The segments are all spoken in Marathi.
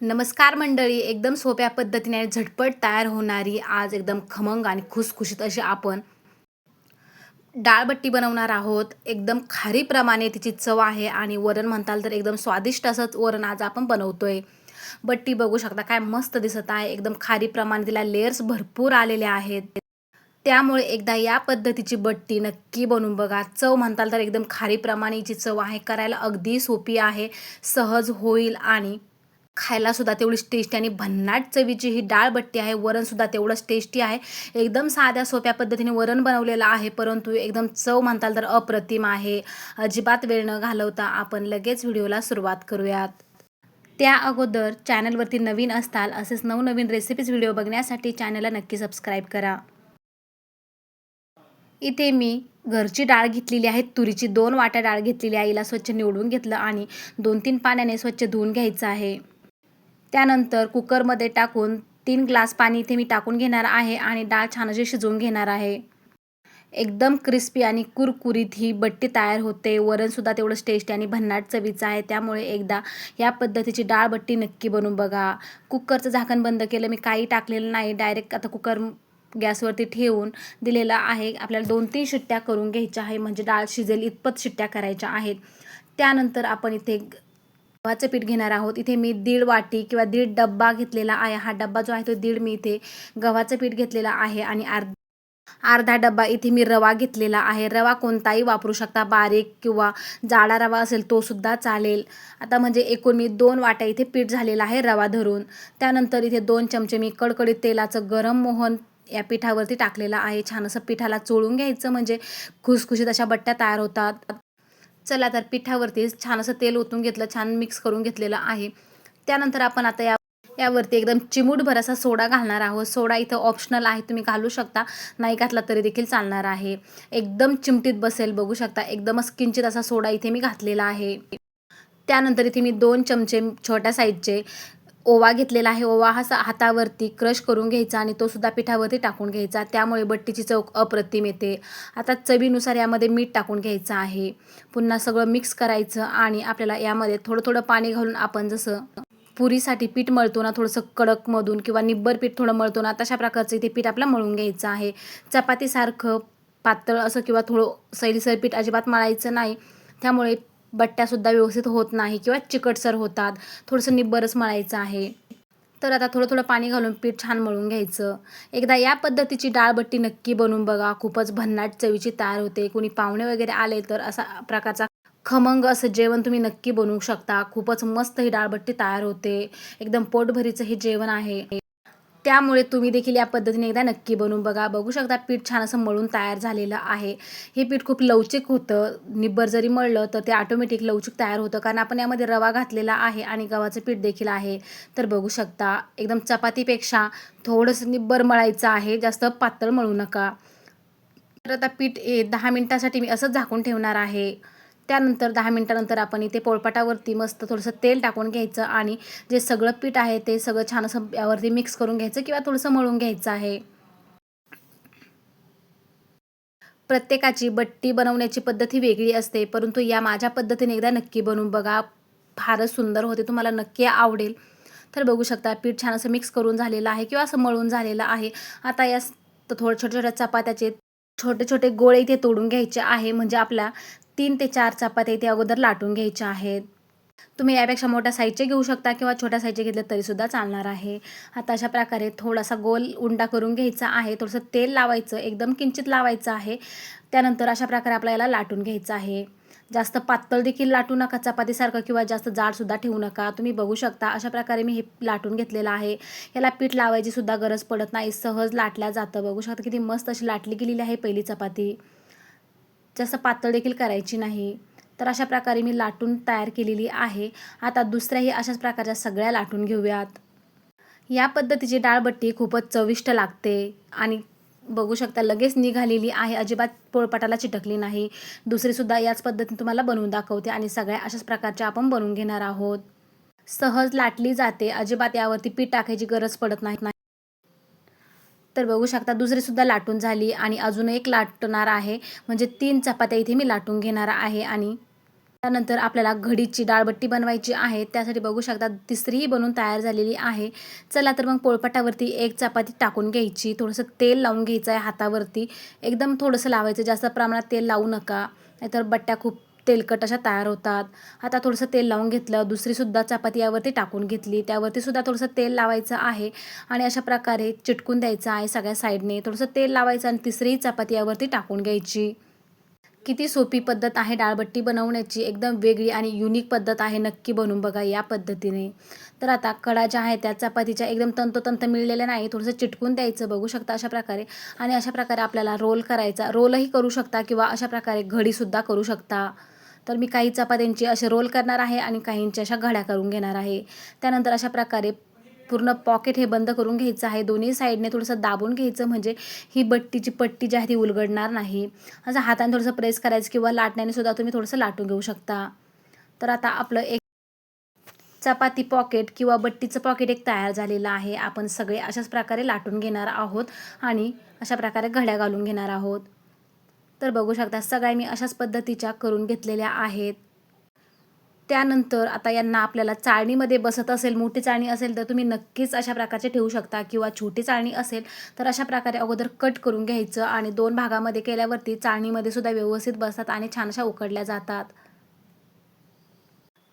नमस्कार मंडळी एकदम सोप्या पद्धतीने झटपट तयार होणारी आज एकदम खमंग आणि खुसखुशीत अशी आपण डाळबट्टी बनवणार आहोत. एकदम खारीप्रमाणे तिची चव आहे आणि वरण म्हणताल तर एकदम स्वादिष्ट असंच वरण आज आपण बनवतोय. बट्टी बघू शकता काय मस्त दिसत आहे. एकदम खारीप्रमाणे तिला लेयर्स भरपूर आलेले आहेत. त्यामुळे एकदा या पद्धतीची बट्टी नक्की बनवून बघा. चव म्हणताल तर एकदम खारीप्रमाणे हिची चव आहे. करायला अगदी सोपी आहे. सहज होईल आणि खायला सुद्धा तेवढीच टेस्टी आणि भन्नाट चवीची ही डाळ बट्टी आहे वरणसुद्धा तेवढंच टेस्टी आहे. एकदम साध्या सोप्या पद्धतीने वरण बनवलेलं आहे परंतु एकदम चव म्हणताल तर अप्रतिम आहे. अजिबात वेळ न घालवता आपण लगेच व्हिडिओला सुरुवात करूयात. त्या अगोदर चॅनलवरती नवीन असताल असेच नवनवीन रेसिपीज व्हिडिओ बघण्यासाठी चॅनलला नक्की सबस्क्राईब करा. इथे मी घरची डाळ घेतलेली आहे तुरीची दोन वाट्या डाळ घेतलेली आहे हिला स्वच्छ निवडून घेतलं आणि दोन तीन पाण्याने स्वच्छ धुवून घ्यायचं आहे. त्यानंतर कुकरमध्ये टाकून तीन ग्लास पाणी इथे मी टाकून घेणार आहे आणि डाळ छान अशी शिजवून घेणार आहे. एकदम क्रिस्पी आणि कुरकुरीत ही बट्टी तयार होते. वरणसुद्धा तेवढंच टेस्टी आणि भन्नाट चवीचं आहे. त्यामुळे एकदा या पद्धतीची डाळ बट्टी नक्की बनवून बघा. कुकरचं झाकण बंद केलं मी काही टाकलेलं नाही. डायरेक्ट आता कुकर गॅसवरती ठेवून दिलेला आहे. आपल्याला दोन तीन शिट्ट्या करून घ्यायच्या आहे. म्हणजे डाळ शिजेल इतपत शिट्ट्या करायच्या आहेत. त्यानंतर आपण इथे गव्हाचं पीठ घेणार आहोत. इथे मी दीड वाटी किंवा दीड डब्बा घेतलेला आहे. हा डब्बा जो आहे तो दीड मी इथे गव्हाचं पीठ घेतलेला आहे आणि अर्ध अर्धा डब्बा इथे मी रवा घेतलेला आहे. रवा कोणताही वापरू शकता. बारीक किंवा जाडा रवा असेल तो सुद्धा चालेल. आता म्हणजे एकूण मी दोन वाट्या इथे पीठ झालेला आहे रवा धरून. त्यानंतर इथे दोन चमचे मी कडकडीत तेलाचं गरम मोहन या पिठावरती टाकलेलं आहे. छान असं पिठाला चोळून घ्यायचं. म्हणजे खुसखुशीत अशा बट्ट्या तयार होतात. चला तर पिठावरती छान असं तेल ओतून घेतलं छान मिक्स करून घेतलेलं आहे. त्यानंतर आपण आता या यावरती एकदम चिमूटभर असा सोडा घालणार आहोत. सोडा इथं ऑप्शनल आहे तुम्ही घालू शकता. नाही घातला तरी देखील चालणार आहे. एकदम चिमटीत बसेल बघू शकता. एकदमच किंचित असा सोडा इथे मी घातलेला आहे. त्यानंतर इथे मी दोन चमचे छोट्या साईजचे ओवा घेतलेला आहे. ओवा हा हातावरती क्रश करून घ्यायचा आणि तो सुद्धा पिठावरती टाकून घ्यायचा. त्यामुळे बट्टीची चव अप्रतिम येते. आता चवीनुसार यामध्ये मीठ टाकून घ्यायचं आहे. पुन्हा सगळं मिक्स करायचं आणि आपल्याला यामध्ये थोडं थोडं पाणी घालून आपण जसं पुरीसाठी पीठ मळतो ना थोडंसं कडकमधून किंवा निब्बर पीठ थोडं मळतो ना तशा प्रकारचं इथे पीठ आपलं मळून घ्यायचं आहे. चपातीसारखं पातळ असं किंवा थोडं सैलसर पीठ अजिबात मळायचं नाही. त्यामुळे बट्ट्यासुद्धा व्यवस्थित होत नाही किंवा चिकटसर होतात. थोडंसं निब्बरच मळायचं आहे. तर आता थोडं थोडं पाणी घालून पीठ छान मळून घ्यायचं. एकदा या पद्धतीची डाळबट्टी नक्की बनवून बघा. खूपच भन्नाट चवीची तयार होते. कुणी पाहुणे वगैरे आले तर असा प्रकारचा खमंग असं जेवण तुम्ही नक्की बनवू शकता. खूपच मस्त ही डाळबट्टी तयार होते. एकदम पोटभरीचं हे जेवण आहे. त्यामुळे तुम्ही देखील या पद्धतीने एकदा नक्की बनवून बघा. बघू शकता पीठ छान असं मळून तयार झालेलं आहे. हे पीठ खूप लवचिक होतं. निब्बर जरी मळलं तर ते ऑटोमॅटिक लवचिक तयार होतं. कारण आपण यामध्ये रवा घातलेला आहे आणि गव्हाचं पीठ देखील आहे. तर बघू शकता एकदम चपातीपेक्षा थोडंसं निब्बर मळायचं आहे. जास्त पातळ मळू नका. तर आता पीठ दहा मिनटासाठी मी असंच झाकून ठेवणार आहे. त्यानंतर दहा मिनटानंतर आपण इथे पोळपाटावरती मस्त थोडंसं तेल टाकून घ्यायचं आणि जे सगळं पीठ आहे ते सगळं छान असं यावरती मिक्स करून घ्यायचं किंवा थोडंसं मळून घ्यायचं आहे. प्रत्येकाची बट्टी बनवण्याची पद्धत ही वेगळी असते परंतु या माझ्या पद्धतीने एकदा नक्की बनवून बघा. फारच सुंदर होते तुम्हाला नक्की आवडेल. तर बघू शकता पीठ छान असं मिक्स करून झालेलं आहे किंवा असं मळून झालेलं आहे. आता या थोड्या छोट्या छोट्या चपात्याचे छोटे छोटे गोळे इथे तोडून घ्यायचे आहे म्हणजे आपल्या तीन ते चार चपात्या इथे अगोदर लाटून घ्यायच्या आहेत. तुम्ही यापेक्षा मोठ्या साईजचे घेऊ शकता किंवा छोट्या साईजचे घेतले तरीसुद्धा चालणार आहे. आता अशा प्रकारे थोडासा गोल उंडा करून घ्यायचा आहे. थोडंसं तेल लावायचं एकदम किंचित लावायचं आहे. त्यानंतर अशा प्रकारे आपल्याला लाटून घ्यायचं आहे. जास्त पातळ देखील लाटू नका चपातीसारखं किंवा जास्त जाडसुद्धा ठेवू नका. तुम्ही बघू शकता अशा प्रकारे मी हे लाटून घेतलेलं आहे. याला पीठ लावायची सुद्धा गरज पडत नाही. सहज लाटल्या जातं. बघू शकता किती मस्त अशी लाटली गेलेली आहे पहिली चपाती. जास्त पातळ देखील करायची नाही तर अशा प्रकारे मी लाटून तयार केलेली आहे. आता दुसऱ्याही अशाच प्रकारच्या सगळ्या लाटून घेऊयात. या पद्धतीची डाळबट्टी खूपच चविष्ट लागते आणि बघू शकता लगेच निघालेली आहे अजिबात पोळपाटाला चिटकली नाही. दुसरीसुद्धा याच पद्धतीने तुम्हाला बनवून दाखवते आणि सगळ्या अशाच प्रकारच्या आपण बनवून घेणार आहोत. सहज लाटली जाते अजिबात यावरती पीठ टाकायची गरज पडत नाही. तर बघू शकता दुसरीसुद्धा लाटून झाली आणि अजून एक लाटणार आहे. म्हणजे तीन चपात्या इथे मी लाटून घेणार आहे आणि त्यानंतर आपल्याला घडीची डाळबट्टी बनवायची आहे. त्यासाठी बघू शकता तिसरीही बनवून तयार झालेली आहे. चला तर मग पोळपाटावरती एक चपाती टाकून घ्यायची. थोडंसं तेल लावून घ्यायचं आहे हातावरती. एकदम थोडंसं लावायचं जास्त प्रमाणात तेल लावू नका. नाहीतर बट्ट्या खूप तेलकट अशा तयार होतात. आता थोडंसं तेल लावून घेतलं दुसरीसुद्धा चपाती यावरती टाकून घेतली. त्यावरतीसुद्धा थोडंसं तेल लावायचं आहे आणि अशा प्रकारे चिटकून द्यायचं आहे सगळ्या साईडने. थोडंसं तेल लावायचं आणि तिसरीही चपाती यावरती टाकून घ्यायची. किती सोपी पद्धत आहे डाळबट्टी बनवण्याची. एकदम वेगळी आणि युनिक पद्धत आहे नक्की बनवून बघा या पद्धतीने. तर आता कडा ज्या आहेत त्या चपातीच्या एकदम तंतोतंत मिळलेल्या नाही थोडंसं चिटकून द्यायचं बघू शकता अशा प्रकारे. आणि अशा प्रकारे आपल्याला रोल करायचा. रोलही करू शकता किंवा अशा प्रकारे घडीसुद्धा करू शकता. तर मी काही चपात्यांची असे रोल करणार आहे आणि काहींच्या अशा घड्या करून घेणार आहे. त्यानंतर अशा प्रकारे पूर्ण पॉकेट हे बंद करून घ्यायचं आहे. दोन्ही साईडने थोडंसं दाबून घ्यायचं म्हणजे ही बट्टीची पट्टी जी आहे ती उलगडणार नाही. असं हाताने थोडंसं प्रेस करायचं किंवा लाटण्याने सुद्धा तुम्ही थोडंसं लाटून घेऊ शकता. तर आता आपलं एक चपाती पॉकेट किंवा बट्टीचं पॉकेट एक तयार झालेलं आहे. आपण सगळे अशाच प्रकारे लाटून घेणार आहोत आणि अशा प्रकारे घड्या घालून घेणार आहोत. तर बघू शकता सगळ्या मी अशाच पद्धतीच्या करून घेतलेल्या आहेत. त्यानंतर आता यांना आपल्याला चाळणीमध्ये बसत असेल मोठी चाळणी असेल तर तुम्ही नक्कीच अशा प्रकारचे ठेवू शकता. किंवा छोटी चाळणी असेल तर अशा प्रकारे अगोदर कट करून घ्यायचं आणि दोन भागामध्ये केल्यावरती चाळणीमध्ये सुद्धा व्यवस्थित बसतात आणि छान अशा उकडल्या जातात.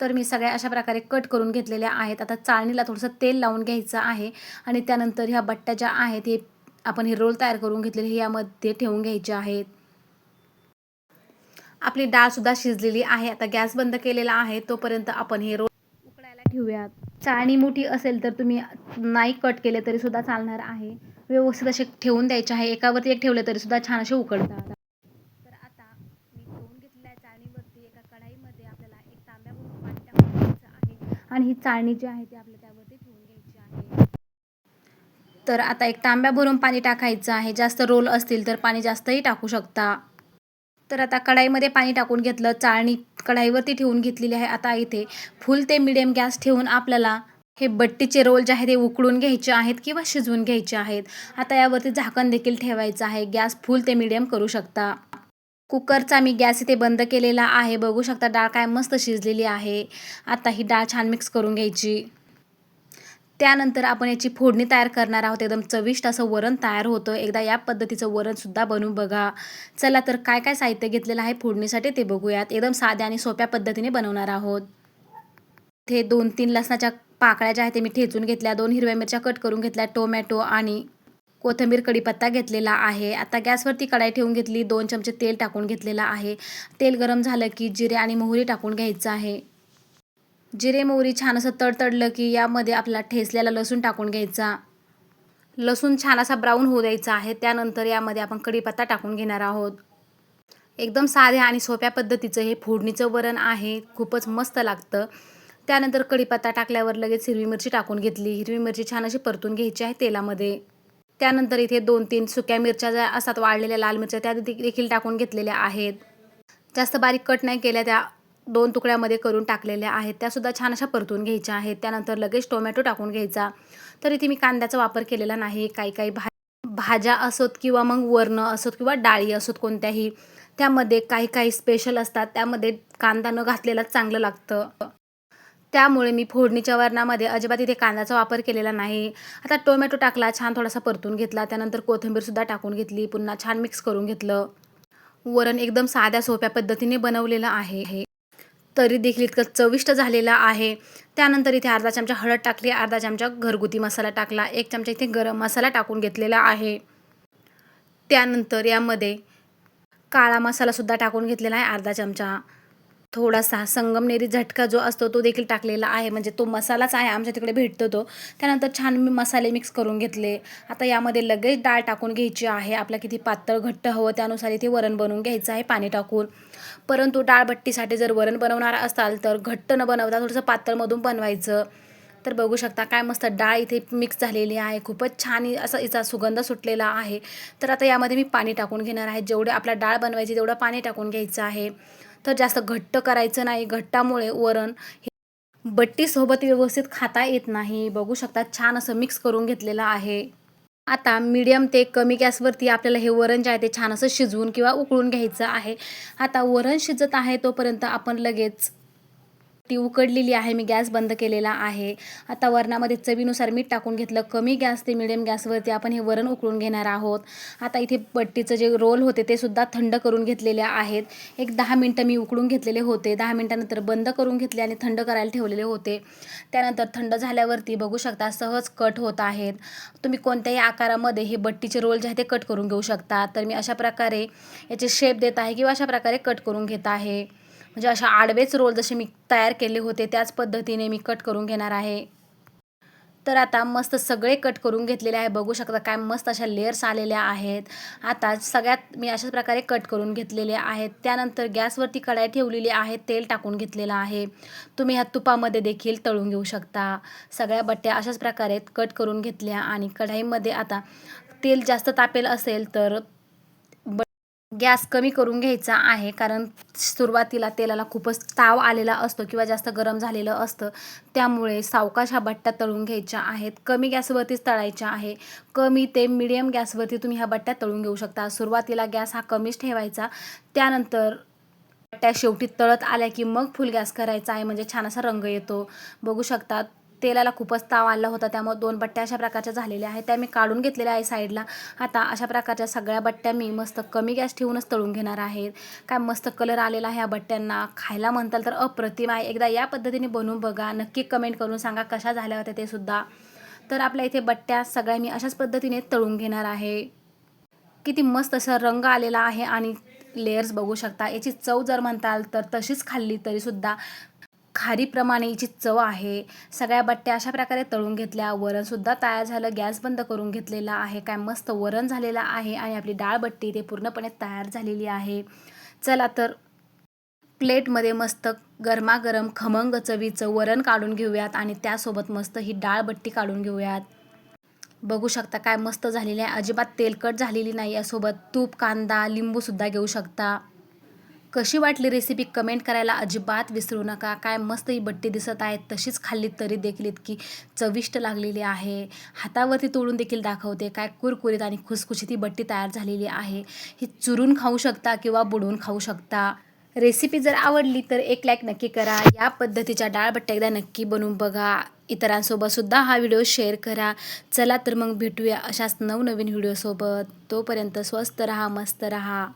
तर मी सगळ्या अशा प्रकारे कट करून घेतलेल्या आहेत. आता चाळणीला थोडंसं तेल लावून घ्यायचं आहे आणि त्यानंतर ह्या बट्ट्या ज्या आहेत हे आपण हे रोल तयार करून घेतलेले हे यामध्ये ठेवून घ्यायचे आहेत. आपली डाळसुद्धा शिजलेली आहे. आता गॅस बंद केलेला आहे. तोपर्यंत आपण हे रोल उकडायला ठेवूयात. चाळणी मोठी असेल तर तुम्ही नाही कट केले तरी सुद्धा चालणार आहे. व्यवस्थित असे ठेवून द्यायचे आहे. एकावरती एक ठेवले तरी सुद्धा छान असे उकडतात तर आता एका कढाईमध्ये आपल्याला एक पाणी टाकून आणि ही चाळणी जी आहे ती आपल्या त्यावरती ठेवून घ्यायची आहे. तर आता एक तांब्या भरून पाणी टाकायचं आहे. जास्त रोल असतील तर पाणी जास्तही टाकू शकता. तर आता कढाईमध्ये पाणी टाकून घेतलं चाळणी कढाईवरती ठेवून घेतलेली आहे. आता इथे फुल ते मिडियम गॅस ठेवून आपल्याला हे बट्टीचे रोल जे आहे ते उकळून घ्यायचे आहेत किंवा शिजवून घ्यायचे आहेत. आता यावरती झाकण देखील ठेवायचं आहे. गॅस फुल ते मिडियम करू शकता. कुकरचा मी गॅस इथे बंद केलेला आहे. बघू शकता डाळ काय मस्त शिजलेली आहे. आता ही डाळ छान मिक्स करून घ्यायची. त्यानंतर आपण याची फोडणी तयार करणार आहोत. एकदम चविष्ट असं वरण तयार होतं. एकदा या पद्धतीचं वरणसुद्धा बनवून बघा. चला तर काय काय साहित्य घेतलेलं आहे फोडणीसाठी ते बघूयात. एकदम साध्या आणि सोप्या पद्धतीने बनवणार आहोत. ते दोन तीन लसणाच्या पाकळ्या ज्या आहेत ते मी ठेचून घेतल्या. दोन हिरव्या मिरच्या कट करून घेतल्या. टोमॅटो आणि कोथिंबीर कढीपत्ता घेतलेला आहे. आता गॅसवरती कढाई ठेवून घेतली. दोन चमचे तेल टाकून घेतलेलं आहे. तेल गरम झालं की जिरे आणि मोहरी टाकून घ्यायचं आहे. जिरे मोहरी छान असं तडतडलं की यामध्ये आपला ठेसलेला लसूण टाकून घ्यायचा. लसूण छान असा ब्राऊन होऊ द्यायचा आहे. त्यानंतर यामध्ये आपण कढीपत्ता टाकून घेणार आहोत. एकदम साध्या आणि सोप्या पद्धतीचं हे फोडणीचं वरण आहे. खूपच मस्त लागतं. त्यानंतर कढीपत्ता टाकल्यावर लगेच हिरवी मिरची टाकून घेतली. हिरवी मिरची छान अशी परतून घ्यायची आहे तेलामध्ये. त्यानंतर इथे दोन तीन सुक्या मिरच्या ज्या असतात वाळलेल्या लाल मिरच्या त्या देखील टाकून घेतलेल्या आहेत. जास्त बारीक कट नाही केल्या त्या दोन तुकड्यामध्ये करून टाकलेल्या आहेत. त्यासुद्धा छान अशा परतून घ्यायच्या आहेत. त्यानंतर लगेच टोमॅटो टाकून घ्यायचा. तर इथे मी कांद्याचा वापर केलेला नाही. काही काही भा भाज्या असोत किंवा मग वर्ण असोत किंवा डाळी असोत कोणत्याही त्यामध्ये काही काही स्पेशल असतात. त्यामध्ये कांदा न घातलेला चांगलं लागतं. त्यामुळे मी फोडणीच्या वरणामध्ये अजिबात इथे कांद्याचा वापर केलेला नाही. आता टोमॅटो टाकला छान थोडासा परतून घेतला. त्यानंतर कोथिंबीरसुद्धा टाकून घेतली. पुन्हा छान मिक्स करून घेतलं. वरण एकदम साध्या सोप्या पद्धतीने बनवलेलं आहे तरी देखील इतकं चविष्ट झालेलं आहे. त्यानंतर इथे अर्धा चमचा हळद टाकली अर्धा चमचा घरगुती मसाला टाकला एक चमचा इथे गरम मसाला टाकून घेतलेला आहे. त्यानंतर यामध्ये काळा मसालासुद्धा टाकून घेतलेला आहे अर्धा चमचा. थोडासा संगमनेरी झटका जो असतो तो देखील टाकलेला आहे. म्हणजे तो मसालाच आहे आमच्या तिकडे भेटतो तो. त्यानंतर छान मी मसाले मिक्स करून घेतले. आता यामध्ये लगेच डाळ टाकून घ्यायची आहे. आपल्या किती पातळ घट्ट हवं त्यानुसार इथे वरण बनवून घ्यायचं आहे पाणी टाकून. परंतु डाळबट्टीसाठी जर वरण बनवणार असाल तर घट्ट न बनवता थोडंसं पातळमधून बनवायचं. तर बघू शकता काय मस्त डाळ इथे मिक्स झालेली आहे. खूपच छान असा हिचा सुगंध सुटलेला आहे. तर आता यामध्ये मी पाणी टाकून घेणार आहे. जेवढे आपला डाळ बनवायची तेवढं पाणी टाकून घ्यायचं आहे. तर जास्त घट्ट करायचं नाही. घट्टामुळे वरण हे बट्टीसोबत व्यवस्थित खाता येत नाही. बघू शकता छान असं मिक्स करून घेतलेलं आहे. आता मीडियम ते कमी गॅसवरती आपल्याला हे वरण जे आहे ते छान असं शिजवून किंवा उकळून घ्यायचं आहे. आता वरण शिजत आहे तोपर्यंत आपण लगेच ती उकडलेली आहे मी गॅस बंद केलेला आहे. आता वरणामध्ये चवीनुसार मीठ टाकून घेतलं. कमी गॅस ते मिडियम गॅसवरती आपण हे वरण उकळून घेणार आहोत. आता इथे बट्टीचं जे रोल होते ते सुद्धा थंड करून घेतलेले आहेत. एक दहा मिनटं मी उकडून घेतलेले होते. दहा मिनटानंतर बंद करून घेतले आणि थंड करायला ठेवलेले होते. त्यानंतर थंड झाल्यावरती बघू शकता सहज कट होत आहेत. तुम्ही कोणत्याही आकारामध्ये हे बट्टीचे रोल जे आहे ते कट करून घेऊ शकता. तर मी अशा प्रकारे याचे शेप देत आहे किंवा अशा प्रकारे कट करून घेत आहे. म्हणजे अशा आडवेच रोल जसे मी तयार केले होते त्याच पद्धतीने मी कट करून घेणार आहे. तर आता मस्त सगळे कट करून घेतलेले आहे. बघू शकता काय मस्त अशा लेअर्स आलेल्या आहेत. आता सगळ्यात मी अशाच प्रकारे कट करून घेतलेले आहेत. त्यानंतर गॅसवरती कढाई ठेवलेली आहे. तेल टाकून घेतलेलं आहे. तुम्ही ह्या तुपामध्ये देखील तळून घेऊ शकता. सगळ्या बट्ट्या अशाच प्रकारे कट करून घेतल्या आणि कढाईमध्ये आता तेल जास्त तापेल असेल तर गॅस कमी करून घ्यायचा आहे कारण सुरुवातीला तेलाला खूपच ताव आलेला असतो किंवा जास्त गरम झालेलं असतं. त्यामुळे सावकाश ह्या बट्ट्या तळून घ्यायच्या आहेत. कमी गॅसवरतीच तळायच्या आहे. कमी ते मिडियम गॅसवरती तुम्ही ह्या बट्ट्या तळून घेऊ शकता. सुरुवातीला गॅस हा कमीच ठेवायचा. त्यानंतर बट्ट्या शेवटी तळत आल्या की मग फुल गॅस करायचा आहे. म्हणजे छान असा रंग येतो. बघू शकतात तेलाला खूपच ताव आला होता. त्यामुळे दोन बट्ट्या अशा प्रकारच्या झालेल्या आहेत. त्या मी काढून घेतलेल्या आहे साईडला. आता अशा प्रकारच्या सगळ्या बट्ट्या मी मस्त कमी गॅस ठेवूनच तळून घेणार आहेत काय मस्त कलर आलेला आहे ह्या बट्ट्यांना. खायला म्हणताल तर अप्रतिम आहे. एकदा या पद्धतीने बनवून बघा. नक्की कमेंट करून सांगा कशा झाल्या होत्या ते सुद्धा. तर आपल्या इथे बट्ट्या सगळ्या मी अशाच पद्धतीने तळून घेणार आहे. किती मस्त असा रंग आलेला आहे आणि लेयर्स बघू शकता. याची चव जर म्हणताल तर तशीच खाल्ली तरीसुद्धा खारीप्रमाणे हिची चव आहे. सगळ्या बट्ट्या अशा प्रकारे तळून घेतल्या. वरणसुद्धा तयार झालं. गॅस बंद करून घेतलेला आहे. काय मस्त वरण झालेलं आहे आणि आपली डाळ बट्टी ते पूर्णपणे तयार झालेली आहे. चला तर प्लेटमध्ये मस्त गरमागरम खमंग चवीचं वरण काढून घेऊयात आणि त्यासोबत मस्त ही डाळ बट्टी काढून घेऊयात. बघू शकता काय मस्त झालेली आहे. अजिबात तेलकट झालेली नाही यासोबत तूप कांदा लिंबूसुद्धा घेऊ शकता. कशी वाटली रेसिपी कमेंट करायला अजिबात विसरू नका. काय मस्त ही बट्टी दिसत आहे तशीच खाल्ली तरी देखील इतकी चविष्ट लागलेली आहे. हातावरती तोडून देखील दाखवते. काय कुरकुरीत आणि खुसखुशीत ही बट्टी तयार झालेली आहे. ही चुरून खाऊ शकता किंवा बुडवून खाऊ शकता. रेसिपी जर आवडली तर एक लाईक नक्की करा. या पद्धतीच्या डाळबट्ट्या एकदा नक्की बनवून बघा. इतरांसोबतसुद्धा हा व्हिडिओ शेअर करा. चला तर मग भेटूया अशाच नवनवीन व्हिडिओसोबत तोपर्यंत स्वस्त रहा मस्त रहा.